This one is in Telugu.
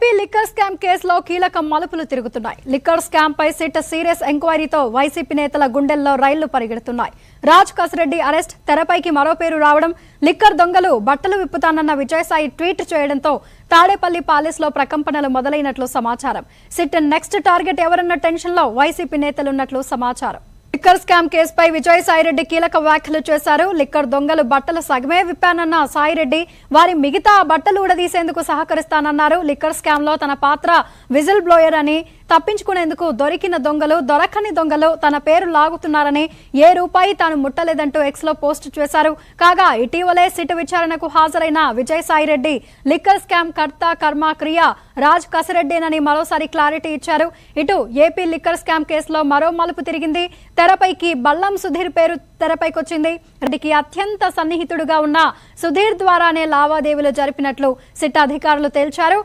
ఏపీ లిక్కర్ స్కామ్ కేసులో కీలక మలుపులు తిరుగుతున్నాయి. లిక్కర్ స్కామ్ పై సిట్ సీరియస్ ఎంక్వైరీతో వైసీపీ నేతల గుండెల్లో రైళ్ళు పరిగెడుతున్నాయి. రాజ్ కసరెడ్డి అరెస్ట్ తెరపైకి మరో పేరు రావడం లిక్కర్ దొంగలు బట్టలు విప్పుతానన్న విజయసాయి ట్వీట్ చేయడంతో తాడేపల్లి ప్యాలెస్లో ప్రకంపనలు మొదలైనట్లు సమాచారం. సిట్ నెక్స్ట్ టార్గెట్ ఎవరన్న టెన్షన్లో వైసీపీ నేతలున్నట్లు సమాచారం. లిక్కర్ స్కామ్ కేసుపై విజయసాయిరెడ్డి కీలక వ్యాఖ్యలు చేశారు. లిక్కర్ దొంగలు బట్టలు సగమే విప్పానన్న సాయిరెడ్డి వారి మిగతా బట్టలు ఉడదీసేందుకు సహకరిస్తానన్నారు. లిక్కర్ స్కామ్లో తన పాత్ర విజిల్ బ్లోయర్ అని తప్పించుకునేందుకు దొరికిన దొంగలు దొరకని దొంగలు తన పేరు లాగుతున్నారని ఏ రూపాయి తాను ముట్టలేదంటూ ఎక్స్లో పోస్ట్ చేశారు. కాగా ఇటీవలే సిట్ విచారణకు హాజరైన విజయసాయిరెడ్డి లిక్కర్ స్కామ్ కర్త కర్మ క్రియ రాజ్ కసిరెడ్డినని మరోసారి క్లారిటీ ఇచ్చారు. ఇటు ఏపీ లిక్కర్ స్కామ్ కేసులో మరో మలుపు తిరిగింది. తెరపైకి బల్లం సుధీర్ పేరు తెరపైకొచ్చింది. రెడ్డికి అత్యంత సన్నిహితుడుగా ఉన్న సుధీర్ ద్వారానే లావాదేవీలు జరిపినట్లు సిట్ అధికారులు తేల్చారు.